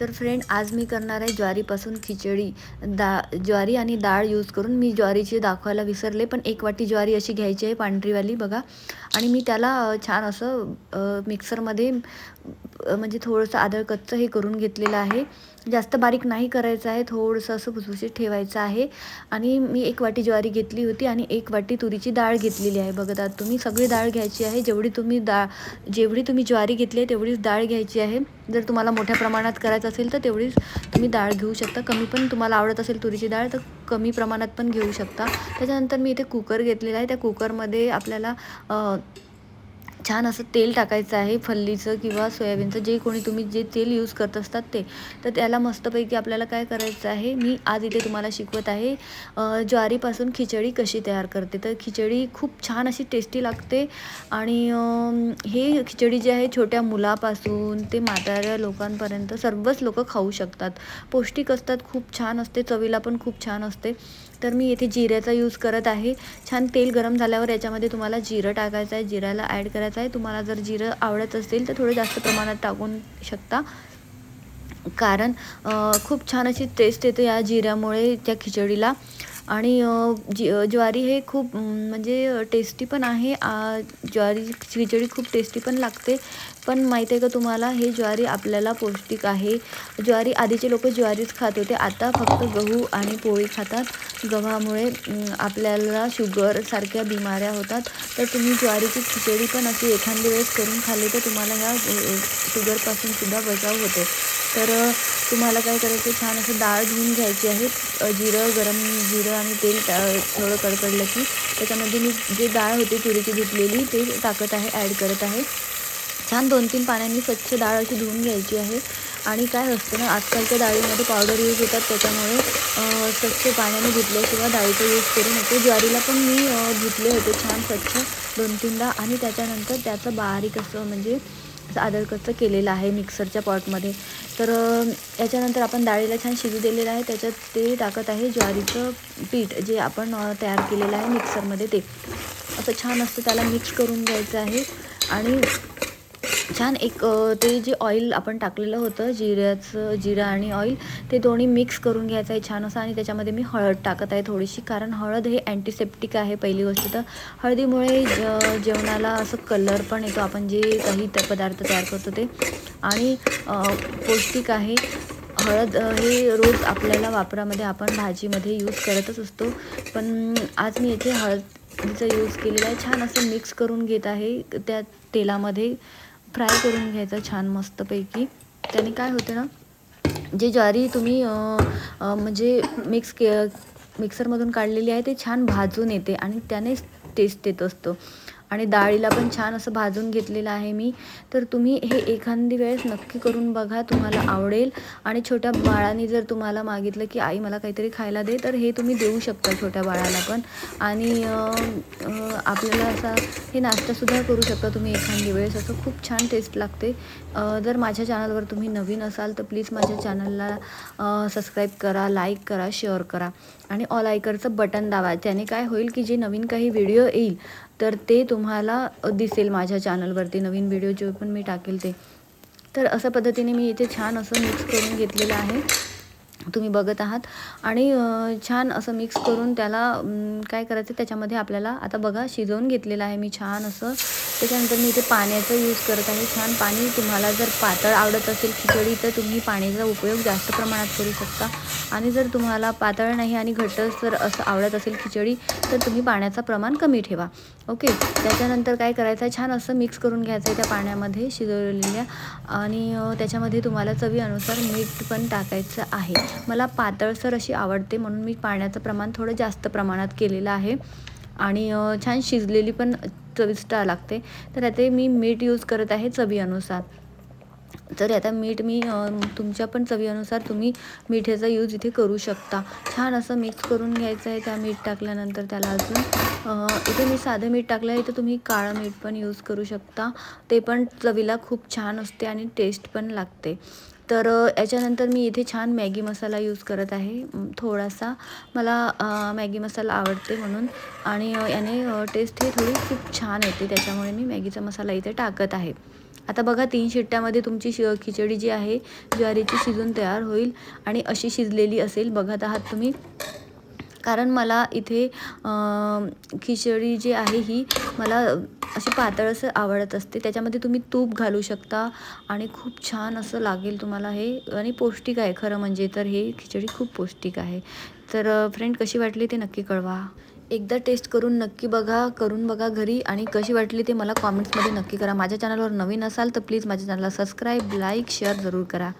तर फ्रेंड आज मी करणार आहे ज्वारीपासून खिचडी. दा ज्वारी आणि डाळ यूज करून मी ज्वारीची दाखवायला विसरले पण एक वाटी ज्वारी अशी घ्यायची आहे पांढरीवाली बघा. आणि मी त्याला छान असं मिक्सरमध्ये म्हणजे थोडंसं आदळ कच्चं हे करून घेतलेलं आहे. जास्त बारीक नाही करायचं आहे थोडंसं असं भुसभुशीत ठेवायचं आहे. आणि मी एक वाटी ज्वारी घेतली होती आणि एक वाटी तुरीची डाळ घेतलेली आहे. बघत आहात तुम्ही सगळी डाळ घ्यायची आहे. जेवढी तुम्ही डाळ जेवढी तुम्ही ज्वारी घेतली आहे तेवढीच डाळ घ्यायची आहे. जर तुम्हाला मोठ्या प्रमाणात करायचं असेल तर तेवढीच तुम्ही डाळ घेऊ शकता. कमी पण तुम्हाला आवडत असेल तुरीची डाळ तर कमी प्रमाणात पण घेऊ शकता. त्याच्यानंतर मी इथे कुकर घेतलेला आहे. त्या कुकरमध्ये आपल्याला छान असं तेल टाकायचं आहे फल्लीचं किंवा सोयाबीनचं जे कोणी तुम्ही जे तेल यूज करत असतात ते. तर त्याला मस्तपैकी आपल्याला काय करायचं आहे मी आज इथे तुम्हाला शिकवत आहे ज्वारीपासून खिचडी कशी तयार करते. तर खिचडी खूप छान अशी टेस्टी लागते आणि हे खिचडी जी आहे छोट्या मुलापासून ते म्हाताऱ्या लोकांपर्यंत सर्वच लोक खाऊ शकतात. पौष्टिक असतात खूप छान असते चवीला पण खूप छान असते. तर मी येथे जिऱ्याचा यूज करत आहे. छान तेल गरम झाल्यावर याच्यामध्ये तुम्हाला जिरं टाकायचं आहे जिऱ्याला ॲड करायचं आहे. तुम्हाला जर जिरं आवडत असेल तर थोडं जास्त प्रमाणात टाकून शकता. कारण खूप छान अशी टेस्ट येते या जिऱ्यामुळे त्या खिचडीला. आणि जी ज्वारी हे खूप म्हणजे टेस्टी पण आहे. ज्वारी खिचडी खूप टेस्टी पण लागते. पण माहिती आहे का तुम्हाला हे ज्वारी आपल्याला पौष्टिक आहे. ज्वारी आधीचे लोक ज्वारीच खात होते. आता फक्त गहू आणि पोळी खातात. गव्हामुळे आपल्याला शुगरसारख्या बिमाऱ्या होतात. तर तुम्ही ज्वारीची खिचडी पण अशी एखादी वेळेस करून खाल्ली तर तुम्हाला ह्या शुगरपासूनसुद्धा बचाव होतो. तर तुम्हाला काय करायचं छान असं डाळ धुवून घ्यायची आहे. जिरं गरम जिरं आणि तेल टा थोडं कडकडलं की त्याच्यामध्ये मी जे डाळ होती तुरीची धुतलेली ते टाकत आहे ॲड करत आहे. छान दोन तीन पाण्याने स्वच्छ डाळ अशी धुवून घ्यायची आहे. आणि काय असतं ना आजकालच्या डाळीमध्ये पावडर यूज होतात त्याच्यामुळे स्वच्छ पाण्याने धुतल्याशिवाय डाळीचा यूज करू नको. ज्वारीला पण मी धुतले होते छान स्वच्छ दोन तीनदा आणि त्याच्यानंतर त्याचं बारीक असं म्हणजे असं केलेलं आहे मिक्सरच्या पॉटमध्ये. तर याच्यानंतर आपण डाळीला छान शिजू दिलेलं आहे. त्याच्यात ते टाकत आहे ज्वारीचं पीठ जे आपण तयार केलेलं आहे मिक्सरमध्ये ते. असं छान असतं त्याला मिक्स करून घ्यायचं आहे. आणि छान एक ते जे ऑइल आपण टाकलेलं होतं जिऱ्याचं जिरं आणि ऑइल ते दोन्ही मिक्स करून घ्यायचं आहे छान असं. आणि त्याच्यामध्ये मी हळद टाकत आहे थोडीशी कारण हळद हे अँटीसेप्टिक आहे पहिली गोष्ट तर. हळदीमुळे ज जेवणाला असं कलर पण येतो. आपण जे काही पदार्थ तयार करतो ते. आणि पौष्टिक आहे. हळद हे रोज आपल्याला वापरामध्ये आपण भाजीमध्ये यूज करतच असतो. पण आज मी येथे हळदीचा यूज केलेला आहे. छान असं मिक्स करून घेत आहे त्या तेलामध्ये. फ्राय करून घ्यायचं छान मस्तपैकी. त्याने काय होते ना जे ज्वारी तुम्ही म्हणजे मिक्स के मिक्सरमधून काढलेली आहे ते छान भाजून येते आणि त्यानेच टेस्ट येत असतो. आणि डाळीला पण छान असं भाजून घेतलेलं आहे मी. तर तुम्ही हे एखादी वेळेस नक्की करून बघा तुम्हाला आवडेल. आणि छोट्या बाळाने जर तुम्हाला मागितलं की आई मला काहीतरी खायला दे तर हे तुम्ही देऊ शकता छोट्या बाळाला पण. आणि आपल्याला असा हे नाश्तासुद्धा करू शकता तुम्ही एखादी वेळेस. असं खूप छान टेस्ट लागते. जर माझ्या चॅनलवर तुम्ही नवीन असाल तर प्लीज माझ्या चॅनलला सबस्क्राईब करा लाईक करा शेअर करा. आणि ऑल आयकरचं बटन दाबा त्याने काय होईल की जे नवीन काही व्हिडिओ येईल तर ते तुम्हाला दिसेल माझ्या चॅनलवरती नवीन व्हिडिओ जे पण मी टाकेल ते. तर अशा पद्धतीने मी इथे छान असं मिक्स करून घेतलेलं आहे. तुम्ही बघत आहात. आणि छान असं मिक्स करून त्याला काय करायचं त्याच्यामध्ये आपल्याला आता बघा शिजवून घेतलेलं आहे मी छान असं. त्याच्यानंतर मी इथे पाण्याचा यूज करत आहे. छान पाणी तुम्हाला जर पातळ आवडत असेल खिचडी तर तुम्ही पाण्याचा उपयोग जास्त प्रमाणात करू शकता. आणि जर तुम्हाला पातळ नाही आणि घट्ट जर असं आवडत असेल खिचडी तर तुम्ही पाण्याचं प्रमाण कमी ठेवा. ओके? त्याच्यानंतर काय करायचं आहे छान असं मिक्स करून घ्यायचं आहे त्या पाण्यामध्ये शिजवलेल्या. आणि त्याच्यामध्ये तुम्हाला चवीनुसार मीठ पण टाकायचं आहे. मला पातळसर अशी आवडते म्हणून मी पाण्याचं प्रमाण थोडं जास्त प्रमाणात केलेलं आहे. आणि छान शिजलेली पण चविष्ट लागते. तर आता मी मीठ यूज करत आहे चवीनुसार. तर आता मीठ मी तुमच्या पण चवीनुसार तुम्ही मिठाचा यूज इथे करू शकता. छान असं मिक्स करून घ्यायचं आहे त्या मीठ टाकल्यानंतर त्याला अजून. इथे मी साधं मीठ टाकलं आहे तर तुम्ही काळं मीठ पण यूज करू शकता. ते पण चवीला खूप छान असते आणि टेस्ट पण लागते. तर याच्यानंतर मी इथे छान मॅगी मसाला यूज करत आहे. थोडासा. मला मॅगी मसाला आवडते म्हणून. आणि याने टेस्ट ही थोडी खूप छान येते. त्याच्यामुळे मी मॅगीचा मसाला इथे टाकत आहे. आता बघा तीन शिट्ट्यामध्ये तुमची शि खिचडी जी आहे ज्वारीची शिजून तयार होईल आणि अशी शिजलेली असेल. बघत आहात तुम्ही कारण मला इथे खिचडी जी आहे ही मला अशी पातळ असं आवडत असते. त्याच्यामध्ये तुम्ही तूप घालू शकता आणि खूप छान असं लागेल तुम्हाला हे. आणि पौष्टिक आहे खरं म्हणजे तर हे खिचडी खूप पौष्टिक आहे. तर फ्रेंड कशी वाटली ते नक्की कळवा. एकदा टेस्ट करून नक्की बघा करून बघा घरी आणि कशी वाटली ते मला कॉमेंट्समध्ये नक्की करा. माझ्या चॅनलवर नवीन असाल तर प्लीज माझ्या चॅनलला सबस्क्राईब लाईक शेअर जरूर करा.